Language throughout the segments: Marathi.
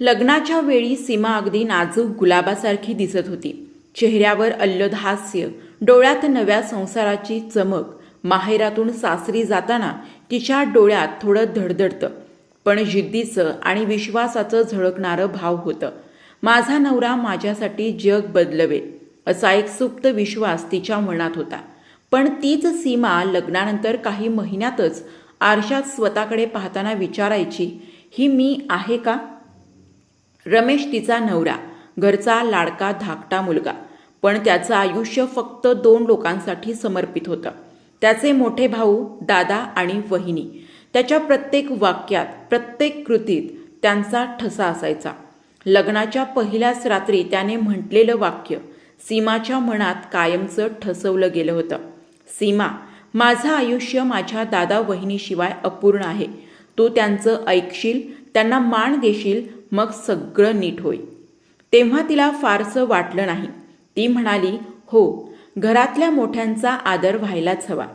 लग्नाच्या वेळी सीमा अगदी नाजूक गुलाबासारखी दिसत होती. चेहऱ्यावर अल्लद हास्य डोळ्यात नव्या संसाराची चमक माहेरातून सासरी जाताना तिच्या डोळ्यात थोडं धडधडतं. पण जिद्दीचं आणि विश्वासाचं झळकणारं भाव होतं. माझा नवरा माझ्यासाठी जग बदलवे असा एक सुप्त विश्वास तिच्या मनात होता. पण तीच सीमा लग्नानंतर काही महिन्यातच आरशात स्वतःकडे पाहताना विचारायची ही मी आहे का? रमेश तिचा नवरा घरचा लाडका धाकटा मुलगा. पण त्याचं आयुष्य फक्त दोन लोकांसाठी समर्पित होतं. त्याचे मोठे भाऊ दादा आणि वहिनी. त्याच्या प्रत्येक वाक्यात प्रत्येक कृतीत त्यांचा ठसा असायचा. लग्नाच्या पहिल्याच रात्री त्याने म्हटलेलं वाक्य सीमाच्या मनात कायमचं ठसवलं गेलं होतं. सीमा माझं आयुष्य माझ्या दादा वहिनीशिवाय अपूर्ण आहे. तू त्यांचं ऐकशील त्यांना मान देशील मग सगळं नीट होईल तेव्हा तिला फारसं वाटलं नाही. ती म्हणाली हो घरातल्या मोठ्यांचा आदर व्हायलाच हवा.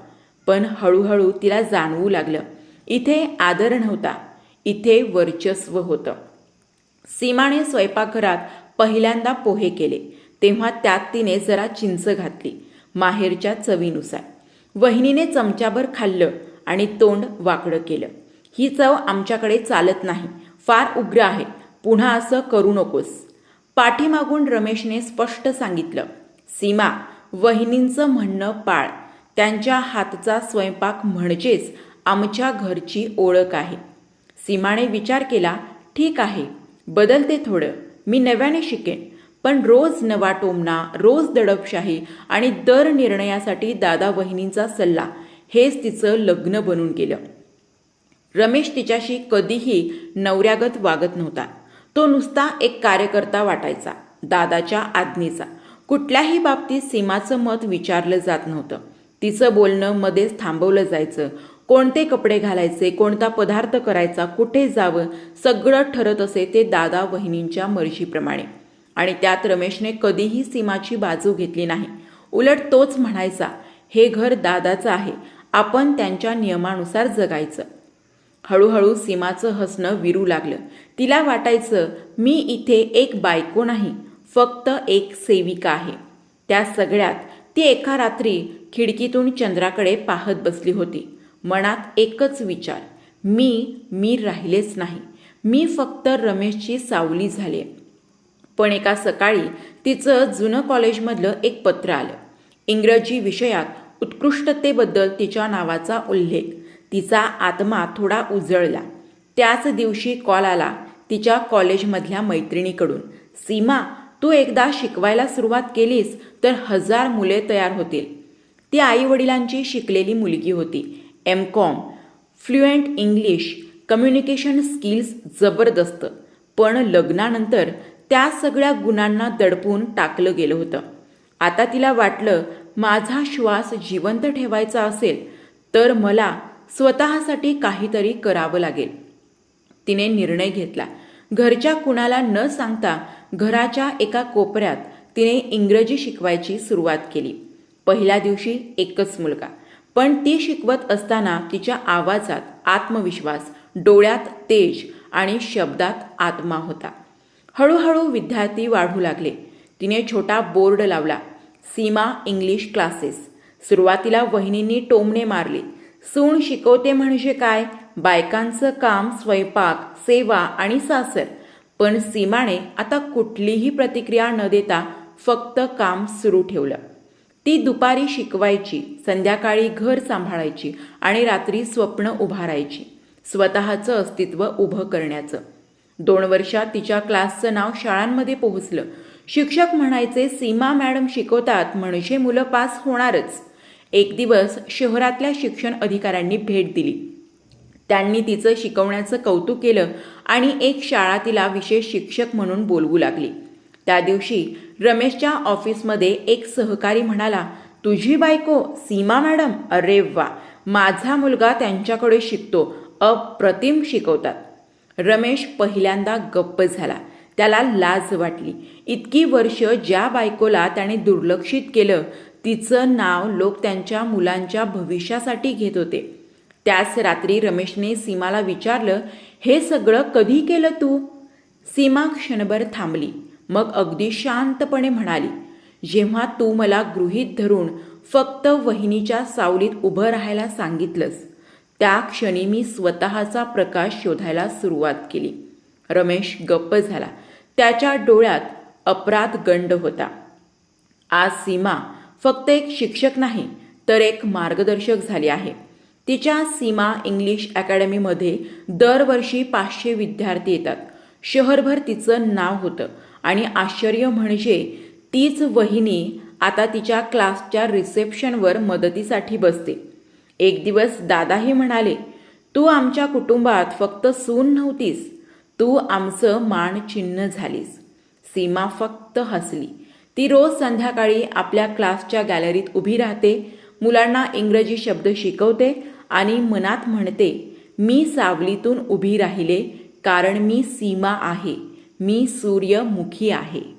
पण हळूहळू तिला जाणवू लागलं. इथे आदर नव्हता इथे वर्चस्व होतं. सीमाने स्वयंपाकघरात पहिल्यांदा पोहे केले. तेव्हा त्यात तिने जरा चिंच घातली माहेरच्या चवीनुसार. वहिनीने चमच्याभर खाल्लं आणि तोंड वाकडं केलं. ही चव आमच्याकडे चालत नाही फार उग्र आहे. पुन्हा असं करू नकोस. पाठीमागून रमेशने स्पष्ट सांगितलं सीमा वहिनींचं म्हणणं पाळ. त्यांच्या हातचा स्वयंपाक म्हणजेच आमच्या घरची ओळख आहे. सीमाने विचार केला ठीक आहे बदलते थोडं. मी नव्याने शिकेन. पण रोज नवा टोमणा रोज दडपशाही आणि दर निर्णयासाठी दादा वहिनींचा सल्ला. हेच तिचं लग्न बनून गेलं. रमेश तिच्याशी कधीही नवऱ्यागत वागत नव्हता. तो नुसता एक कार्यकर्ता वाटायचा दादाच्या आज्ञेचा. कुठल्याही बाबतीत सीमाचं मत विचारलं जात नव्हतं. तिचं बोलणं मध्येच थांबवलं जायचं. कोणते कपडे घालायचे कोणता पदार्थ करायचा कुठे जावं सगळं ठरत असे ते दादा वहिनींच्या मर्जीप्रमाणे. आणि त्यात रमेशने कधीही सीमाची बाजू घेतली नाही. उलट तोच म्हणायचा हे घर दादाचं आहे. आपण त्यांच्या नियमानुसार जगायचं. हळूहळू सीमाचं हसणं विरू लागलं. तिला वाटायचं मी इथे एक बायको नाही फक्त एक सेविका आहे. त्या सगळ्यात ती एका रात्री खिडकीतून चंद्राकडे पाहत बसली होती. मनात एकच विचार मी मी राहिलेच नाही मी फक्त रमेशची सावली झाले. पण एका सकाळी तिचं जुनं कॉलेजमधलं एक पत्र आलं. इंग्रजी विषयात उत्कृष्टतेबद्दल तिच्या नावाचा उल्लेख. तिचा आत्मा थोडा उजळला. त्याच दिवशी कॉल आला तिच्या कॉलेजमधल्या मैत्रिणीकडून. सीमा तू एकदा शिकवायला सुरुवात केलीस तर हजार मुले तयार होतील. ती आईवडिलांची शिकलेली मुलगी होती. M Com fluent English communication skills जबरदस्त. पण लग्नानंतर त्या सगळ्या गुणांना दडपून टाकलं गेलं होतं. आता तिला वाटलं माझा श्वास जिवंत ठेवायचा असेल तर मला स्वतःसाठी काहीतरी करावं लागेल. तिने निर्णय घेतला. घरच्या कुणाला न सांगता घराच्या एका कोपऱ्यात तिने इंग्रजी शिकवायची सुरुवात केली. पहिल्या दिवशी एकच मुलगा. पण ती शिकवत असताना तिच्या आवाजात आत्मविश्वास डोळ्यात तेज आणि शब्दात आत्मा होता. हळूहळू विद्यार्थी वाढू लागले. तिने छोटा बोर्ड लावला. Seema English classes. सुरुवातीला वहिनींनी टोमणे मारली. सून शिकवते म्हणजे काय? बायकांचं काम स्वयंपाक सेवा आणि सासर. पण सीमाने आता कुठलीही प्रतिक्रिया न देता फक्त काम सुरू ठेवलं. ती दुपारी शिकवायची संध्याकाळी घर सांभाळायची आणि रात्री स्वप्न उभारायची स्वतःचं अस्तित्व उभं करण्याचं. दोन वर्षात तिच्या क्लासचं नाव शाळांमध्ये पोहोचलं. शिक्षक म्हणायचे सीमा मॅडम शिकवतात म्हणजे मुलं पास होणारच. एक दिवस शहरातल्या शिक्षण अधिकाऱ्यांनी भेट दिली. त्यांनी तिचं शिकवण्याचं कौतुक केलं आणि एक शाळा तिला विशेष शिक्षक म्हणून बोलवू लागली. त्या दिवशी रमेशच्या ऑफिसमध्ये एक सहकारी म्हणाला तुझी बायको सीमा मॅडम? अरे वा! माझा मुलगा त्यांच्याकडे शिकतो अप्रतिम शिकवतात. रमेश पहिल्यांदा गप्प झाला. त्याला लाज वाटली. इतकी वर्ष ज्या बायकोला त्याने दुर्लक्षित केलं तिचं नाव लोक त्यांच्या मुलांच्या भविष्यासाठी घेत होते. त्याच रात्री रमेशने सीमाला विचारलं हे सगळं कधी केलं तू? सीमा क्षणभर थांबली मग अगदी शांतपणे म्हणाली जेव्हा तू मला गृहीत धरून फक्त वहिनीच्या सावलीत उभं राहायला सांगितलंस त्या क्षणी मी स्वतःचा प्रकाश शोधायला सुरुवात केली. रमेश गप्प झाला. त्याच्या डोळ्यात अपराध गंड होता. आज सीमा फक्त एक शिक्षक नाही तर एक मार्गदर्शक झाली आहे. तिच्या सीमा इंग्लिश अकॅडमीमध्ये दरवर्षी पाचशे विद्यार्थी येतात. शहरभर तिचं नाव होतं. आणि आश्चर्य म्हणजे तीच वहिनी आता तिच्या क्लासच्या रिसेप्शनवर मदतीसाठी बसते. एक दिवस दादाही म्हणाले तू आमच्या कुटुंबात फक्त सून नव्हतीस. तू आमचं मान चिन्ह झालीस. सीमा फक्त हसली. ती रोज संध्याकाळी आपल्या क्लासच्या गॅलरीत उभी राहते मुलांना इंग्रजी शब्द शिकवते आणि मनात म्हणते मी सावलीतून उभी राहिले कारण मी सीमा आहे मी सूर्यमुखी आहे.